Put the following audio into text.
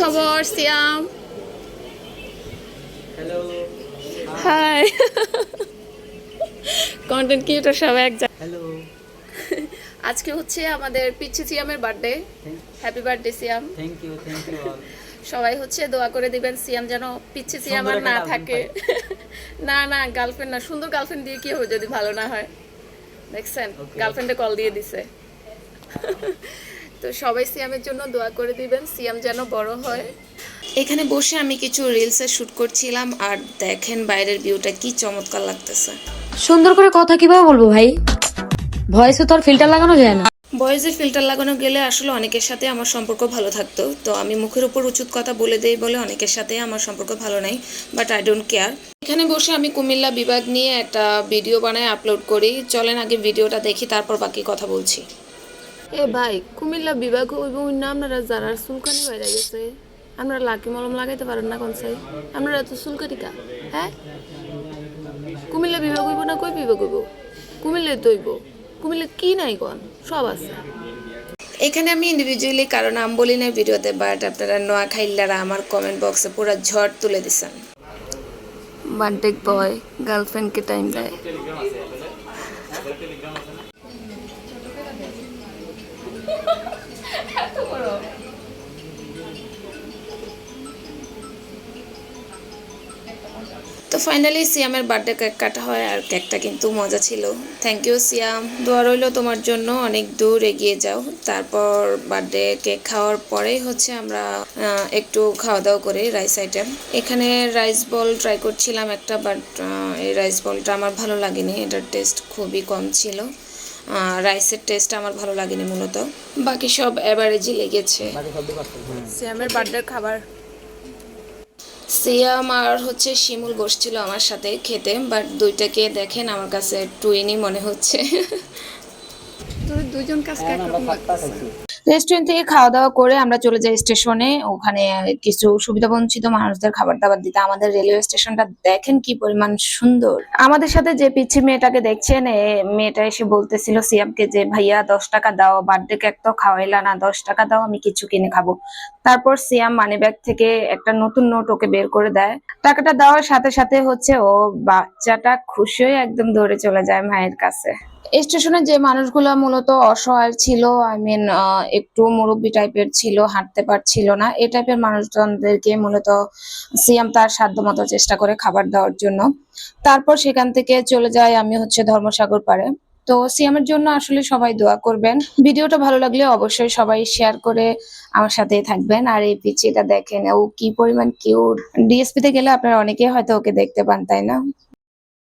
খবর সিয়াম? Hi content creator সবাই এক হ্যালো আজকে হচ্ছে আমাদের পিচ্ছি সিয়ামের birthday happy birthday Siyam. Thank you thank you সবাই হচ্ছে দোয়া করে দিবেন সিয়াম যেন পিচ্ছি সিয়াম আর না থাকে। না না গার্লফ্রেন্ড না সুন্দর গার্লফ্রেন্ড দিয়ে কি হবে যদি ভালো না হয়? দেখছেন. গার্লফ্রেন্ডে কল দিয়ে দিছে। তো সবাই সিয়ামের জন্য দোয়া করে দিবেন সিয়াম যেন বড় হয়। এখানে বসে আমি কিছু রিলসে শুট করছিলাম আর দেখেন বাইরের ভিউটা কি চমৎকার লাগতেছে। সুন্দর করে কথা কীভাবে বলব ভাই? ভয়েসে তো আর ফিল্টার লাগানো যায় না। বয়েজের ফিল্টার লাগানো গেলে আসলে অনেকের সাথে আমার সম্পর্ক ভালো থাকতো। তো আমি মুখের উপর উচিত কথা বলে দেই বলে অনেকের সাথে আমার সম্পর্ক ভালো নাই বাট আই ডোন্ট কেয়ার এখানে বসে আমি কুমিল্লা বিভাগ নিয়ে একটা ভিডিও বানায় আপলোড করি। চলেন আগে ভিডিওটা দেখি তারপর বাকি কথা বলছি। এ ভাই কুমিল্লা বিভাগ ওই না আপনারা যারা চুলকানি বাইরে গেছে আপনারা লাকি মলম লাগাইতে পারেন না কোন সাই? আপনারা তো চুলকানিকা হ্যাঁ? কুমিল্লা বিভাগ হইব না কই বিভাগ হইব? কুমিল্লা তো হইব। কুমিল্লা কি নাই কোন? সব আছে। এখানে আমি ইন্ডিভিজুয়ালি কারও নাম বলি না ভিডিওতে বাট আপনারা নোয়া খাইল্লারা আমার কমেন্ট বক্সে পুরো ঝড় তুলে দিছেন। বান্টেক বয় গার্লফ্রেন্ডকে টাইম দেয়। তো ফাইনালি সিয়ামের বার্থডে কেক কাটা হয় আর কেকটা কিন্তু মজা ছিল। Thank you Siyam. দোয়া রইল তোমার জন্য, অনেক দূর এগিয়ে যাও। তারপর বার্থডে কেক খাওয়ার পরেই হচ্ছে আমরা একটু খাওয়া দাওয়া করি রাইস আইটেম এখানে রাইস বল ট্রাই করছিলাম একটা বাট এই রাইস বলটা আমার ভালো লাগেনি। এটার টেস্ট খুবই কম ছিল। রাইসের টেস্ট আমার ভালো লাগেনি মূলত। বাকি সব অ্যাভারেজই লেগেছে। সিয়ামের বার্থডের খাবার। সিয়াম আর হচ্ছে শিমুল বসছিল আমার সাথে খেতে বাট দুইটাকে দেখেন আমার কাছে টুইনই মনে হচ্ছে। তোদের দুজন কাজকে আমরা রেস্টুরেন্ট থেকে খাওয়া দাওয়া করে আমরা চলে যাই স্টেশনে। ওখানে কিছু সুবিধা বঞ্চিত মানুষদের খাবার দাবার দিতে। আমাদের রেলওয়ে স্টেশনটা দেখেন কি পরিমাণ সুন্দর। আমাদের সাথে যে পিচ্ছি মেয়েটাকে দেখছেন এ মেয়েটা এসে বলতেছিল সিয়ামকে যে ভাইয়া দশ টাকা দাও বার্থডে কেক তো খাওয়াইলা না দশ টাকা দাও আমি কিছু কিনে খাব। তারপর সিয়াম মানি ব্যাগ থেকে একটা নতুন নোট ওকে বের করে দেয়। টাকাটা দেওয়ার সাথে সাথে হচ্ছে ও বাচ্চাটা খুশি হয়ে একদম দৌড়ে চলে যায় মায়ের কাছে। স্টেশনে যে মানুষগুলো মূলত অসহায় ছিল আই মিন একটু মুরব্বী টাইপের ছিল, হাঁটতে পারছিল না এই টাইপের মানুষজনদেরকে মূলত সিএম তার সাধ্যমতো চেষ্টা করে খাবার দেওয়ার জন্য। তারপর সেখান থেকে চলে যায় আমি হচ্ছে ধর্মসাগর পাড়ে। তো সিএমের জন্য আসলে সবাই দোয়া করবেন। ভিডিওটা ভালো লাগলে অবশ্যই সবাই শেয়ার করে আমার সাথেই থাকবেন। আর এই পিচিটা দেখেন, ও কি পরিমাণ কিউট ডিএসপি তে গেলে আপনারা অনেকেই হয়তো ওকে দেখতে পান, তাই না?